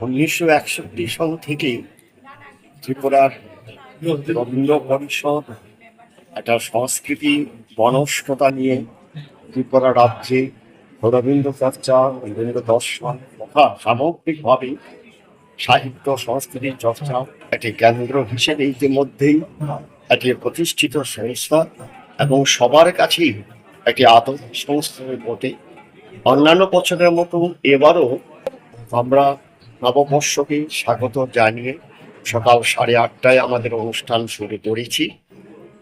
উনিশশো একষট্টি সন থেকেই ত্রিপুরার রবীন্দ্র পরিষদ একটা সংস্কৃতি বনস্কতা নিয়ে ত্রিপুরা রাজ্যে রবীন্দ্র চর্চা রবীন্দ্র দর্শন তথা সামগ্রিকভাবে সাহিত্য সংস্কৃতির চর্চা একটি কেন্দ্র হিসেবে ইতিমধ্যেই একটি প্রতিষ্ঠিত সংস্থা এবং সবার কাছেই একটি আদর্শ সংস্থা বটে। অন্যান্য বছরের মতো এবারও আমরা নববর্ষকে স্বাগত জানিয়ে সকাল সাড়ে আটটায় আমাদের অনুষ্ঠান শুরু করেছি।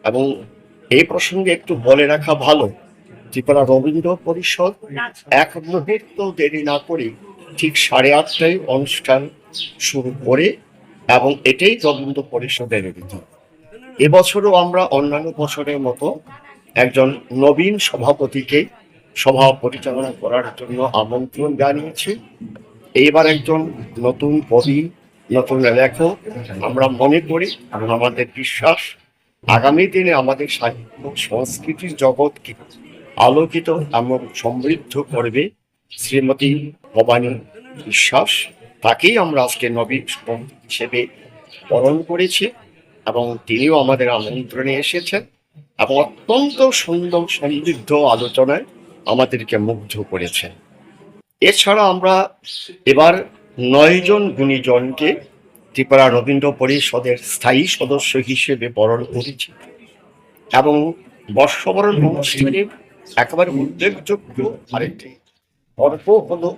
এবং এই প্রসঙ্গে একটু বলে রাখা ভালো, ত্রিপুরা রবীন্দ্র পরিষদ এক মুহূর্ত দেরি না করে ঠিক সাড়ে আটটায় অনুষ্ঠান শুরু করে এবং এটাই রবীন্দ্র পরিষদের রীতি। এবছরও আমরা অন্যান্য বছরের মতো একজন নবীন সভাপতিকে সভা পরিচালনা করার জন্য আমন্ত্রণ জানিয়েছি। এইবার একজন নতুন কবি, নতুন লেখক, আমরা মনে করি এবং আমাদের বিশ্বাস, আগামী দিনে আমাদের সাহিত্য সংস্কৃতির জগৎকে আলোকিত এবং সমৃদ্ধ করবে শ্রীমতী ভবানী বিশ্বাস। তাকেই আমরা আজকে নবী হিসেবে বরণ করেছি এবং তিনিও আমাদের আমন্ত্রণে এসেছেন এবং অত্যন্ত সুন্দর, সমৃদ্ধ আলোচনায় আমাদেরকে মুগ্ধ করেছেন। এছাড়া আমরা এবার নয়জন গুণীজনকে ত্রিপুরা রবীন্দ্র পরিষদের স্থায়ী সদস্য হিসেবে বরণ করেছি। এবং বর্ষবরণ অনুষ্ঠানে একেবারে উল্লেখযোগ্য আরেকটি গল্প হলো,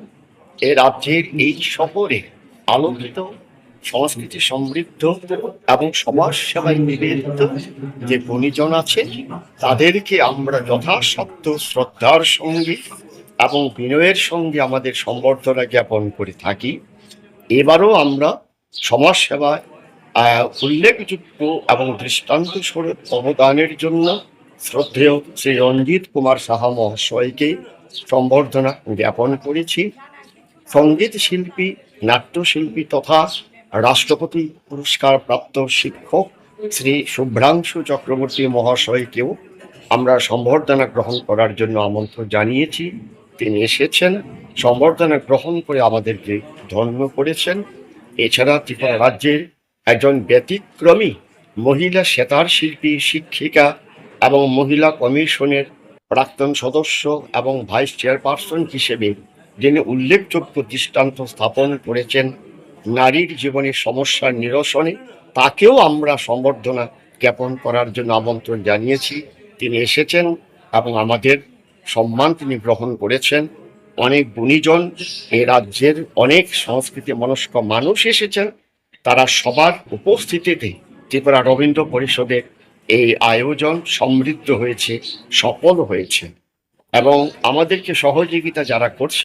এ রাজ্যের এই শহরে আলোকিত, সংস্কৃতি সমৃদ্ধ এবং সমাজ সেবায় নিবেদিত যে গুণীজন আছে তাদেরকে আমরা যথাসাধ্য শ্রদ্ধার সঙ্গে এবং বিনয়ের সঙ্গে আমাদের সম্বর্ধনা জ্ঞাপন করে থাকি। এবারও আমরা সমাজ সেবায় উল্লেখযোগ্য এবং দৃষ্টান্ত স্বরূপ অবদানের জন্য শ্রদ্ধেয় শ্রী রঞ্জিত কুমার সাহা মহাশয়কে সম্বর্ধনা জ্ঞাপন করেছি। সংগীত শিল্পী, নাট্যশিল্পী তথা রাষ্ট্রপতি পুরস্কার প্রাপ্ত শিক্ষক শ্রী শুভ্রাংশু চক্রবর্তী মহাশয়কেও আমরা সম্বর্ধনা গ্রহণ করার জন্য আমন্ত্রণ জানিয়েছি। তিনি এসেছেন, সম্বর্ধনা গ্রহণ করে আমাদেরকে ধন্য করেছেন। এছাড়া ত্রিপুরা রাজ্যের একজন ব্যতিক্রমী মহিলা সেতার শিল্পী, শিক্ষিকা এবং মহিলা কমিশনের প্রাক্তন সদস্য এবং ভাইস চেয়ারপারসন হিসেবে যিনি উল্লেখযোগ্য দৃষ্টান্ত স্থাপন করেছেন, নারীর জীবনের সমস্যার নিরসনে তাকেও আমরা সম্বর্ধনা জ্ঞাপন করার জন্য আমন্ত্রণ জানিয়েছি। তিনি এসেছেন এবং আমাদের সম্মান তিনি গ্রহণ করেছেন। অনেক গুণীজন এ রাজ্যের অনেক সংস্কৃতি মনস্ক মানুষ এসেছেন। তারা সবার উপস্থিতিতে ত্রিপুরা রবীন্দ্র পরিষদের এই আয়োজন সমৃদ্ধ হয়েছে, সফল হয়েছে। এবং আমাদেরকে সহযোগিতা যারা করছে